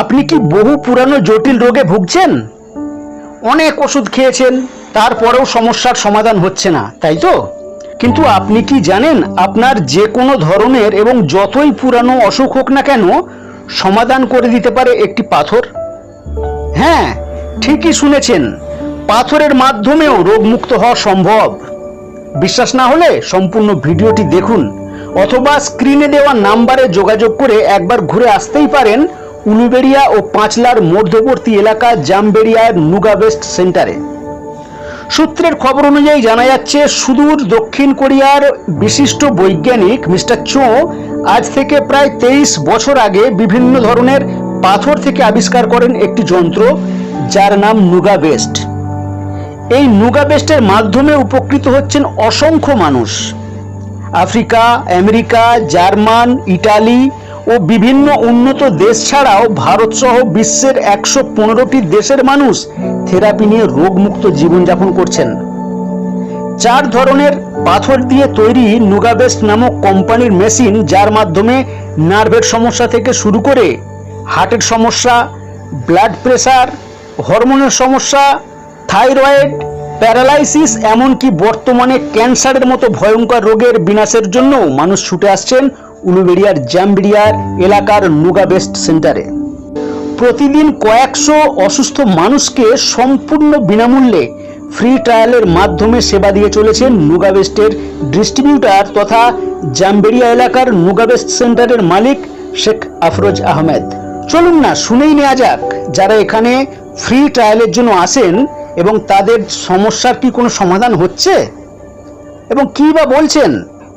আপনি কি বহু পুরানো জটিল রোগে ভুগছেন? অনেক ওষুধ খেয়েছেন, তারপরেও সমস্যার সমাধান হচ্ছে না, তাই তো? কিন্তু আপনি কি জানেন আপনার যে কোনো ধরনের এবং যতই পুরানো অসুখ হোক না কেন, সমাধান করে দিতে পারে একটি পাথর? হ্যাঁ ঠিকই শুনেছেন, পাথরের মাধ্যমেও রোগমুক্ত হওয়া সম্ভব। বিশ্বাস না হলে সম্পূর্ণ ভিডিওটি দেখুন, অথবা স্ক্রিনে দেওয়া নাম্বারে যোগাযোগ করে একবার ঘুরে আসতেই পারেন উলুবেড়িয়া ও পাঁচলার মধ্যবর্তী এলাকা জামবেড়িয়ার নুগা বেস্ট সেন্টারে। সূত্রের খবর অনুযায়ী জানা যাচ্ছে, সুদূর দক্ষিণ কোরিয়ার বিশিষ্ট বৈজ্ঞানিক মিস্টার চো আজ থেকে প্রায় তেইশ বছর আগে বিভিন্ন ধরনের পাথর থেকে আবিষ্কার করেন একটি যন্ত্র, যার নাম নুগা বেস্ট এই নুগা বেস্টের মাধ্যমে উপকৃত হচ্ছেন অসংখ্য মানুষ। আফ্রিকা, আমেরিকা, জার্মান, ইটালি ও বিভিন্ন উন্নত দেশ ছাড়াও ভারত সহ বিশ্বের একশো পনেরোটি দেশের মানুষ থেরাপি নিয়ে রোগমুক্ত জীবনযাপন করছেন। চার ধরনের পাথর দিয়ে তৈরি নুগাবেস্ট নামক কোম্পানির মেশিন, যার মাধ্যমে নার্ভের সমস্যা থেকে শুরু করে হার্টের সমস্যা, ব্লাড প্রেশার হরমোনের সমস্যা, থাইরয়েড, প্যারালাইসিস, এমনকি বর্তমানে ক্যান্সারের মতো ভয়ঙ্কর রোগের বিনাশের জন্য মানুষ ছুটে আসছেন উলুবেড়িয়ার জামবেড়িয়ার এলাকার নুগাবেস্ট সেন্টারে। প্রতিদিন কয়েকশো অসুস্থ মানুষকে সম্পূর্ণ বিনামূল্যে ফ্রি ট্রায়ালের মাধ্যমে সেবা দিয়ে চলেছেন নুগাবেস্টের ডিস্ট্রিবিউটার তথা জামবেড়িয়া এলাকার নুগাবেস্ট সেন্টারের মালিক শেখ আফরোজ আহমেদ। চলুন না, শুনেই নেওয়া যাক যারা এখানে ফ্রি ট্রায়ালের জন্য আসেন এবং তাদের সমস্যার কি কোনো সমাধান হচ্ছে? এবং কি বা বলছেন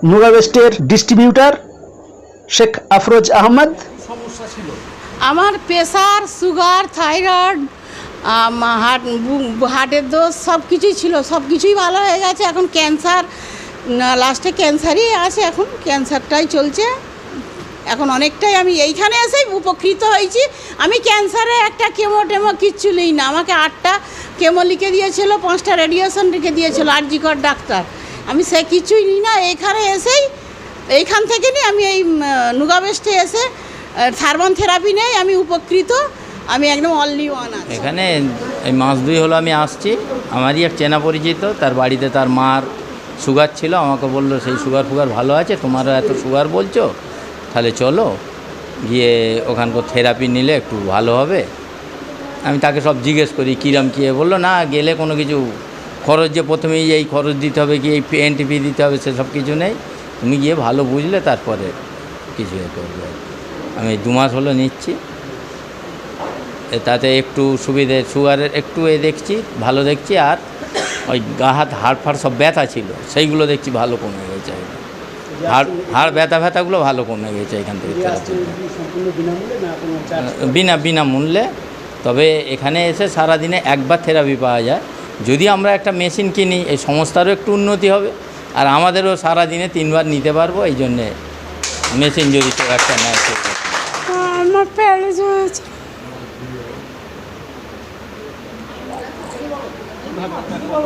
নুগাবেস্টের ডিস্ট্রিবিউটার? শেখ আফরোজ আহমদ? আমার প্রেশার সুগার থাইরয়েড হার্ট হার্টের দোষ সব কিছুই ছিল। সব কিছুই ভালো হয়ে গেছে। এখন ক্যান্সার লাস্টে ক্যান্সারই আছে এখন। ক্যান্সারটাই চলছে। এখন অনেকটাই আমি এইখানে এসেই উপকৃত হয়েছি। আমি ক্যান্সারে একটা কেমো টেমো কিচ্ছু নেই না। আমাকে আটটা কেমো লিখে দিয়েছিল পাঁচটা রেডিয়েশন লিখে দিয়েছিল আরজিকর ডাক্তার। আমি সে কিছুই নিই না। এখানে এসেই এইখান থেকে নিয়ে আমি এই নুগাবেস্টে এসে থার্মন থেরাপি নেই, আমি উপকৃত, আমি একদম অনলি ওয়ান এখানে এই মাস দুই হলো আমি আসছি, আমারই এক চেনা পরিচিত, তার বাড়িতে তার মার সুগার ছিল, আমাকে বলল, সেই সুগার ফুগার ভালো আছে, তোমারও এত সুগার বলছো? তাহলে চলো, গিয়ে ওখানকার থেরাপি নিলে একটু ভালো হবে। আমি তাকে সব জিজ্ঞেস করি, কীরম কী? বলল, না, গেলে কোনো কিছু খরচ যে প্রথমেই এই খরচ দিতে হবে কি, এই এনটিপি দিতে হবে সেসব কিছু নেই। তুমি গিয়ে ভালো বুঝলে তারপরে কিছু এ করবে আমি দু মাস হলো নিচ্ছি। তাতে একটু সুবিধে, সুগারের একটু এ দেখছি, ভালো দেখছি আর ওই গা হাত, হাড় ফাড় সব ব্যথা ছিল, সেইগুলো দেখছি ভালো কমে গেছে হাড় হাড় ব্যথা ব্যথাগুলো ভালো কমে গেছে এখান থেকে। বিনা, বিনামূল্যে, তবে এখানে এসে সারাদিনে একবার থেরাপি পাওয়া যায়। যদি আমরা একটা মেশিন কিনি, এই সংস্থারও একটু উন্নতি হবে। আর আমাদেরও সারাদিনে তিনবার নিতে পারব, এই জন্যে মেশিন যদি কেউ একটা নেয়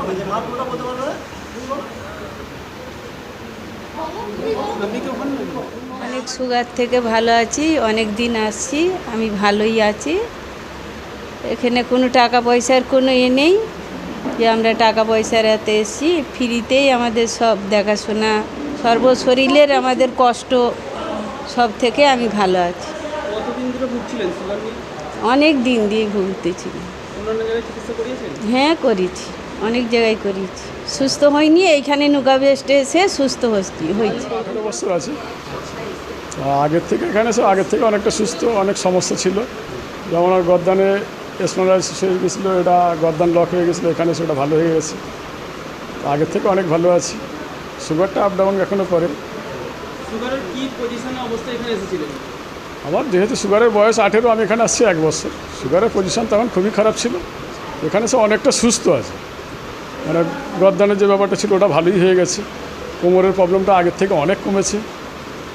আমার অনেক সুগার থেকে ভালো আছি, অনেক দিন আসছি, আমি ভালোই আছি। এখানে কোনো টাকা পয়সার কোনো এ নেই। যে আমরা টাকা পয়সার হাতে এসেছি ফ্রিতেই আমাদের সব দেখাশোনা সর্ব শরীরের আমাদের কষ্ট সব থেকে আমি ভালো আছি। অনেক দিন দিয়ে ভুগতেছি হ্যাঁ করেছি। অনেক জায়গায় করেছি। সুস্থ হয়নি এইখানে নুগাবেস্টে এসে সুস্থ হচ্ছি হয়েছি। আঠারো বছর আছে? আগের থেকে এখানে এসে আগের থেকে অনেকটা সুস্থ অনেক সমস্যা ছিল। যেমন গদ্দানে স্পন্ডালাইসিস হয়ে গেছিল এটা গদ্দান লক হয়ে গেছিল এখানে সেটা ভালো হয়ে গেছে। আগের থেকে অনেক ভালো আছি। সুগারটা আপ ডাউন এখনও করে আমার যেহেতু সুগারের বয়স আঠেরো আমি এখানে আসছি এক বছর। সুগারের পজিশন তখন খুবই খারাপ ছিল। এখানে সে অনেকটা সুস্থ আছে। মানে গদ্দানের যে ব্যাপারটা ছিল ওটা ভালোই হয়ে গেছে। কোমরের প্রবলেমটা আগের থেকে অনেক কমেছে।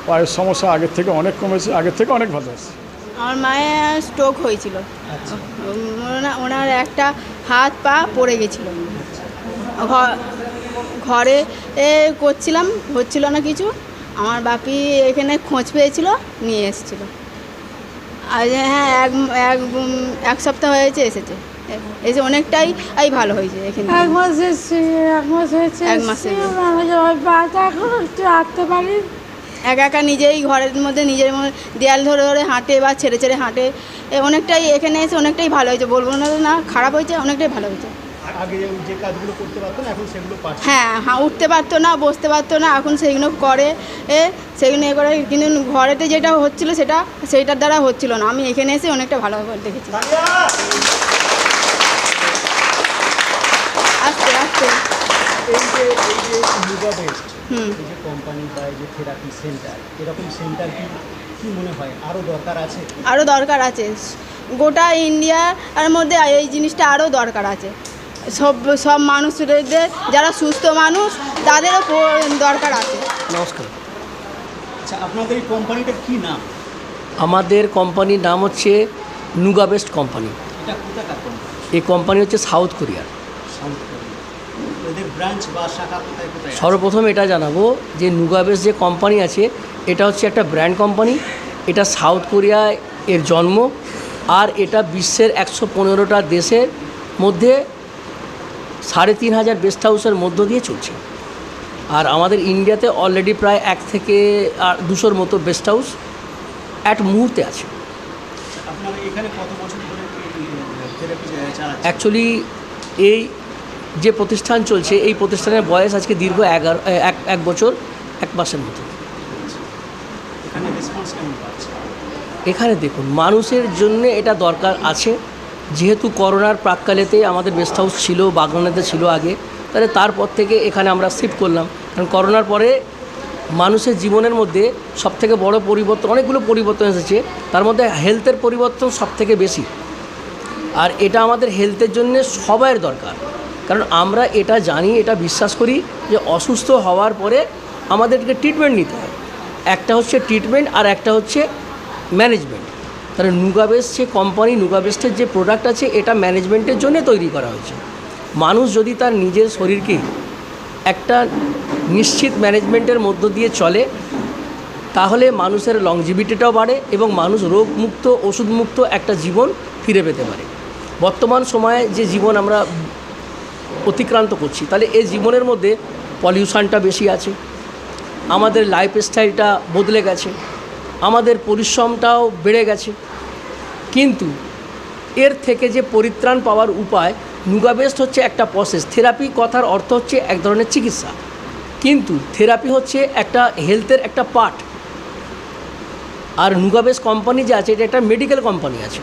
পায়ের সমস্যা আগের থেকে অনেক কমেছে। আগের থেকে অনেক ভালো আছে। আমার মায়ের স্ট্রোক হয়েছিল। ওনা- ওনার একটা হাত পা পড়ে গেছিল। ঘরে এ করছিলাম হচ্ছিল না কিছু। আমার বাপি এখানে খোঁজ পেয়েছিল নিয়ে এসেছিল। আর হ্যাঁ এক এক এক সপ্তাহ হয়েছে এসেছে। এসে অনেকটাই এই ভালো হয়েছে এখানে। এক মাস এক মাস হয়েছে এক মাস একটু হাঁটতে পারি। একা একা নিজেই ঘরের মধ্যে নিজের মধ্যে দেয়াল ধরে ধরে হাঁটে বা ছেড়ে ছেড়ে হাঁটে অনেকটাই এখানে এসে অনেকটাই ভালো হয়েছে বলব না না খারাপ হয়েছে অনেকটাই ভালো হয়েছে আগে যে কাজগুলো করতে পারতো না এখন সেগুলো হ্যাঁ হ্যাঁ উঠতে পারতো না বসতে পারতো না এখন সেইগুলো করে এ সেইগুলো এ করে কিন্তু ঘরেতে যেটা হচ্ছিল সেটা সেইটার দ্বারা হচ্ছিল না আমি এখানে এসে অনেকটা ভালো দেখেছি আস্তে আস্তে এই যে এই যে মুগা বেস্ট হুম এই যে কোম্পানি বা এই যে থেরাপি সেন্টার এরকম সেন্টার কি কি মনে হয়? আরও দরকার আছে? আরও দরকার আছে। গোটা ইন্ডিয়ার মধ্যে এই জিনিসটা আরও দরকার আছে। সব সব মানুষদের যারা সুস্থ মানুষ তাদেরও দরকার আছে। নমস্কার। আচ্ছা আপনাদের এই কোম্পানিটার কি নাম? আমাদের কোম্পানির নাম হচ্ছে নুগা বেস্ট কোম্পানি এটা কোথাকার কোম্পানি এই কোম্পানি হচ্ছে সাউথ কোরিয়ার সাউথ সর্বপ্রথম এটা জানাব যে নুগা বেস্ট যে কোম্পানি আছে এটা হচ্ছে একটা ব্র্যান্ড কোম্পানি। এটা সাউথ কোরিয়ায় এর জন্ম আর এটা বিশ্বের একশো পনেরোটা দেশের মধ্যে সাড়ে তিন হাজার বেস্ট হাউসের মধ্য দিয়ে চলছে। আর আমাদের ইন্ডিয়াতে অলরেডি প্রায় এক থেকে আর দুশোর মতো বেস্ট হাউস এক মুহূর্তে আছে। অ্যাকচুয়ালি এই যে প্রতিষ্ঠান চলছে এই প্রতিষ্ঠানের বয়স আজকে দীর্ঘ এগারো এক এক বছর এক মাসের মতো এখানে দেখুন মানুষের জন্য এটা দরকার আছে। যেহেতু করোনার প্রাককালেতে আমাদের গেস্ট হাউস ছিল বাগনানেতে ছিল আগে তাহলে তারপর থেকে এখানে আমরা শিফট করলাম। কারণ করোনার পরে মানুষের জীবনের মধ্যে সবথেকে বড় পরিবর্তন অনেকগুলো পরিবর্তন এসেছে। তার মধ্যে হেলথের পরিবর্তন সবথেকে বেশি। আর এটা আমাদের হেলথের জন্য সবাইয়ের দরকার। কারণ আমরা এটা জানি, এটা বিশ্বাস করি যে অসুস্থ হওয়ার পরে আমাদেরকে ট্রিটমেন্ট নিতে হয়। একটা হচ্ছে ট্রিটমেন্ট আর একটা হচ্ছে ম্যানেজমেন্ট তাহলে নুগাবেস্ট যে কোম্পানি নুগাবেস্টের যে প্রোডাক্ট আছে, এটা ম্যানেজমেন্টের জন্য তৈরি করা হয়েছে। মানুষ যদি তার নিজের শরীরকে একটা নিশ্চিত ম্যানেজমেন্টের মধ্য দিয়ে চলে, তাহলে মানুষের লংজিভিটিটাও বাড়ে এবং মানুষ রোগমুক্ত, ওষুধমুক্ত একটা জীবন ফিরে পেতে পারে। বর্তমান সময়ে যে জীবন আমরা অতিক্রান্ত করছি। তাহলে এই জীবনের মধ্যে পলিউশনটা বেশি আছে। আমাদের লাইফ স্টাইলটা বদলে গেছে। আমাদের পরিশ্রমটাও বেড়ে গেছে। কিন্তু এর থেকে যে পরিত্রাণ পাওয়ার উপায় নুগাবেস্ট হচ্ছে একটা প্রসেস থেরাপি কথার অর্থ হচ্ছে এক ধরনের চিকিৎসা। কিন্তু থেরাপি হচ্ছে একটা হেলথের একটা পার্ট আর নুগাবেস কোম্পানি যে আছে, এটা একটা মেডিকেল কোম্পানি আছে।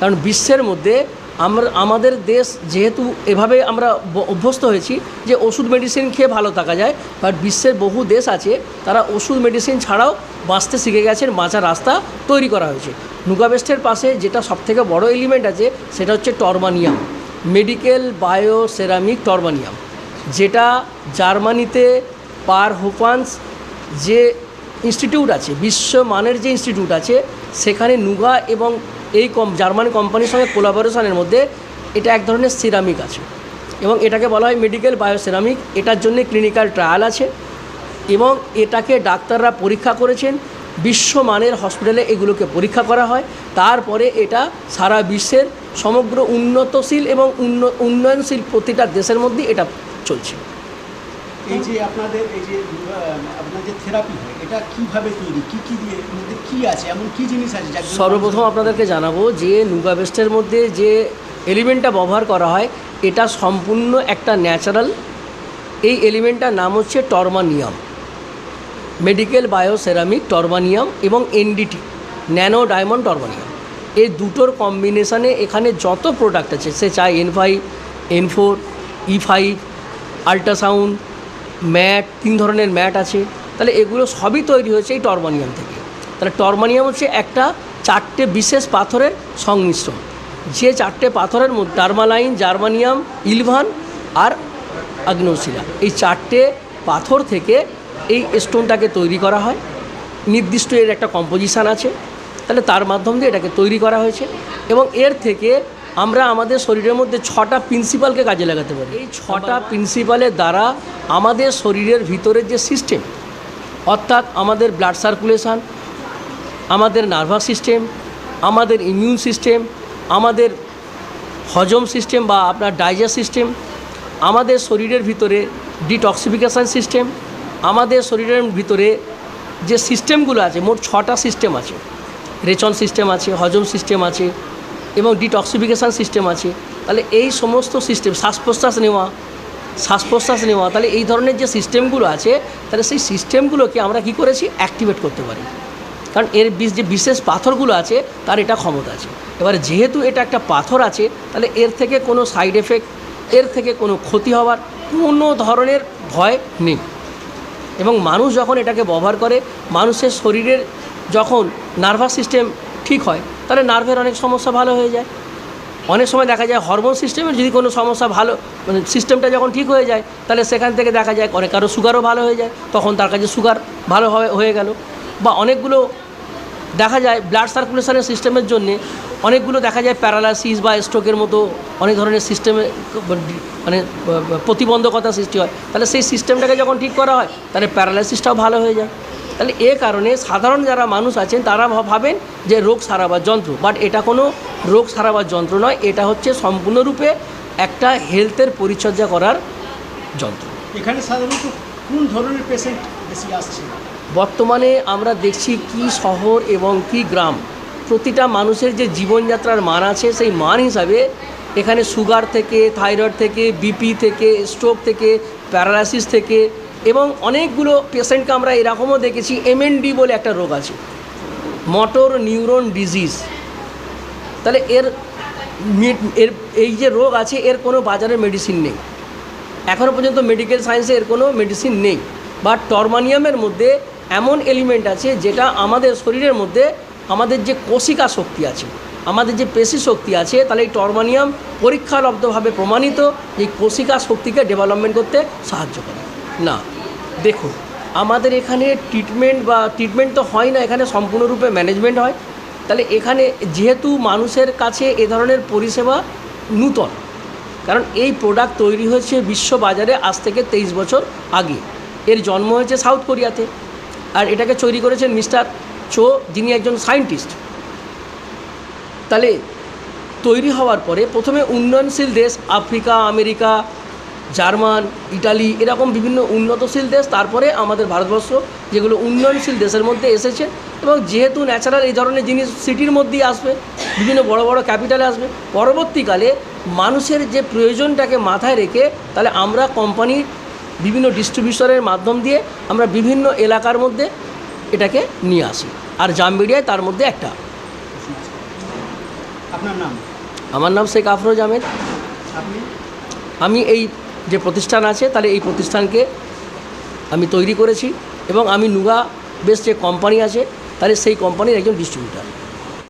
কারণ বিশ্বের মধ্যে আমরা, আমাদের দেশ যেহেতু এভাবে আমরা অভ্যস্ত হয়েছি যে ওষুধ মেডিসিন খেয়ে ভালো থাকা যায় বাট বিশ্বের বহু দেশ আছে, তারা ওষুধ মেডিসিন ছাড়াও বাঁচতে শিখে গেছেন, বাঁচার রাস্তা তৈরি করা হয়েছে। নুগাবেস্টের পাশে যেটা সবথেকে বড় এলিমেন্ট আছে, সেটা হচ্ছে টর্মানিয়াম মেডিকেল বায়ো সেরামিক টর্মানিয়াম যেটা জার্মানিতে পার হোপান্স যে ইনস্টিটিউট আছে বিশ্বমানের যে ইনস্টিটিউট আছে, সেখানে নুগা এবং এই কম, জার্মান কোম্পানির সঙ্গে কোলাবোরেশনের মধ্যে এটা এক ধরনের সিরামিক আছে। এবং এটাকে বলা হয় মেডিকেল বায়োসেরামিক এটার জন্য ক্লিনিক্যাল ট্রায়াল আছে এবং এটাকে ডাক্তাররা পরীক্ষা করেছেন। বিশ্বমানের হসপিটালে এগুলোকে পরীক্ষা করা হয়। তারপরে এটা সারা বিশ্বের সমগ্র উন্নতশীল এবং উন্ন, উন্নয়নশীল প্রতিটা দেশের মধ্যে এটা চলছে। এই যে আপনাদের, এই যে আপনার যে থেরাপি হয় এটা কীভাবে তৈরি? কি কি দিয়ে মধ্যে কি আছে? এমন কি জিনিস আছে সর্বপ্রথম আপনাদেরকে জানাব যে নুগাবেস্টের মধ্যে যে এলিমেন্টটা ব্যবহার করা হয় এটা সম্পূর্ণ একটা ন্যাচারাল। এই এলিমেন্টটার নাম হচ্ছে টর্মানিয়াম। মেডিকেল বায়োসেরামিক টর্মানিয়াম এবং এনডিটি ন্যানো ডায়মন্ড টর্মানিয়াম। এই দুটোর কম্বিনেশানে এখানে যত প্রোডাক্ট আছে সে চাই N five N four E five ultrasound mat তিন ধরনের ম্যাট আছে। তাহলে এগুলো সবই তৈরি হয়েছে এই টর্মানিয়াম থেকে। তাহলে টর্মানিয়াম হচ্ছে একটা চারটে বিশেষ পাথরের সংমিশ্রণ। যে চারটে পাথরের মধ্যে টার্মালাইন জার্মানিয়াম, ইলভান আর আগ্নেয়শিলা, এই চারটে পাথর থেকে এই স্টোনটাকে তৈরি করা হয়। নির্দিষ্ট এর একটা কম্পোজিশান আছে। তাহলে তার মাধ্যম দিয়ে এটাকে তৈরি করা হয়েছে এবং এর থেকে আমরা আমাদের শরীরের মধ্যে ছটা প্রিন্সিপালকে কাজে লাগাতে পারি। এই ছটা প্রিন্সিপালের দ্বারা আমাদের শরীরের ভিতরের যে সিস্টেম অর্থাৎ আমাদের ব্লাড সার্কুলেশান আমাদের নার্ভাস সিস্টেম আমাদের ইমিউন সিস্টেম আমাদের হজম সিস্টেম বা আপনার ডাইজেস্ট সিস্টেম আমাদের শরীরের ভিতরে ডিটক্সিফিকেশান সিস্টেম আমাদের শরীরের ভিতরে যে সিস্টেমগুলো আছে, মোট ছটা সিস্টেম আছে। রেচন সিস্টেম আছে, হজম সিস্টেম আছে এবং ডিটক্সিফিকেশান সিস্টেম আছে। তাহলে এই সমস্ত সিস্টেম শ্বাস প্রশ্বাস নেওয়া শ্বাস প্রশ্বাস নেওয়া, তাহলে এই ধরনের যে সিস্টেমগুলো আছে, তাহলে সেই সিস্টেমগুলোকে আমরা কি করেছি? অ্যাক্টিভেট করতে পারি। কারণ এর যে বিশেষ পাথরগুলো আছে, তার এটা ক্ষমতা আছে। এবার যেহেতু এটা একটা পাথর আছে, তাহলে এর থেকে কোনো সাইড এফেক্ট, এর থেকে কোনো ক্ষতি হওয়ার কোনো ধরনের ভয় নেই। এবং মানুষ যখন এটাকে ব্যবহার করে, মানুষের শরীরের যখন নার্ভাস সিস্টেম ঠিক হয়, তাহলে নার্ভের অনেক সমস্যা ভালো হয়ে যায়। অনেক সময় দেখা যায় হরমোন সিস্টেমের যদি কোনো সমস্যা ভালো মানে সিস্টেমটা যখন ঠিক হয়ে যায়, তাহলে সেখান থেকে দেখা যায় অনেক কারও সুগারও ভালো হয়ে যায়, তখন তার কাছে সুগার ভালো হয়ে গেল। বা অনেকগুলো দেখা যায় ব্লাড সার্কুলেশনের সিস্টেমের জন্য অনেকগুলো দেখা যায় প্যারালাইসিস বা স্ট্রোকের মতো অনেক ধরনের সিস্টেমে মানে প্রতিবন্ধকতা সৃষ্টি হয়। তাহলে সেই সিস্টেমটাকে যখন ঠিক করা হয়, তাহলে প্যারালাইসিসটাও ভালো হয়ে যায়। তাহলে এ কারণে সাধারণ যারা মানুষ আছেন তারা ভাবেন যে রোগ সারাবার যন্ত্র। বাট এটা কোনো রোগ সারাবার যন্ত্র নয় এটা হচ্ছে সম্পূর্ণরূপে একটা হেলথের পরিচর্যা করার যন্ত্র। এখানে সাধারণত কোন ধরনের পেশেন্ট বেশি আসছে? বর্তমানে আমরা দেখছি কি শহর এবং কি গ্রাম প্রতিটা মানুষের যে জীবনযাত্রার মান আছে সেই মান হিসাবে এখানে সুগার থেকে থাইরয়েড থেকে বিপি থেকে স্ট্রোক থেকে প্যারালাইসিস থেকে এবং অনেকগুলো পেশেন্টকে আমরা এরকমও দেখেছি এমএনডি বলে একটা রোগ আছে। মটর নিউরন ডিজিজ তাহলে এর এর, এই যে রোগ আছে, এর কোনো বাজারে মেডিসিন নেই। এখনও পর্যন্ত মেডিকেল সায়েন্সে এর কোনো মেডিসিন নেই। বা টরমানিয়ামের মধ্যে এমন এলিমেন্ট আছে, যেটা আমাদের শরীরের মধ্যে আমাদের যে কোষিকা শক্তি আছে, আমাদের যে পেশি শক্তি আছে, তাহলে এই টরমানিয়াম পরীক্ষালব্ধভাবে প্রমাণিত এই কোষিকা শক্তিকে ডেভেলপমেন্ট করতে সাহায্য করে। না। দেখুন, আমাদের এখানে ট্রিটমেন্ট বা ট্রিটমেন্ট তো হয় না, এখানে সম্পূর্ণরূপে ম্যানেজমেন্ট হয়। তাহলে এখানে যেহেতু মানুষের কাছে এ ধরনের পরিষেবা নূতন, কারণ এই প্রোডাক্ট তৈরি হয়েছে বিশ্ব বাজারে আজ থেকে তেইশ বছর আগে। এর জন্ম হয়েছে সাউথ কোরিয়াতে আর এটাকে তৈরি করেছেন মিস্টার চো যিনি একজন সায়েন্টিস্ট তাহলে তৈরি হওয়ার পরে প্রথমে উন্নয়নশীল দেশ, আফ্রিকা, আমেরিকা জার্মান ইটালি এরকম বিভিন্ন উন্নতশীল দেশ তারপরে আমাদের ভারতবর্ষ যেগুলো উন্নয়নশীল দেশের মধ্যে এসেছে এবং যেহেতু ন্যাচারাল এই ধরনের জিনিস সিটির মধ্যেই আসবে বিভিন্ন বড় বড় ক্যাপিটালে আসবে পরবর্তীকালে মানুষের যে প্রয়োজনটাকে মাথায় রেখে তাহলে আমরা কোম্পানির বিভিন্ন ডিস্ট্রিবিউশনের মাধ্যম দিয়ে আমরা বিভিন্ন এলাকার মধ্যে এটাকে নিয়ে আসি। আর জামবেড়িয়ায় তার মধ্যে একটা। আপনার নাম? আমার নাম শেখ আফরোজ আহমেদ। আপনি? আমি এই যে প্রতিষ্ঠান আছে, তাহলে এই প্রতিষ্ঠানকে আমি তৈরি করেছি এবং আমি নুগা বেশ যে কোম্পানি আছে, তাহলে সেই কোম্পানির একজন ডিস্ট্রিবিউটার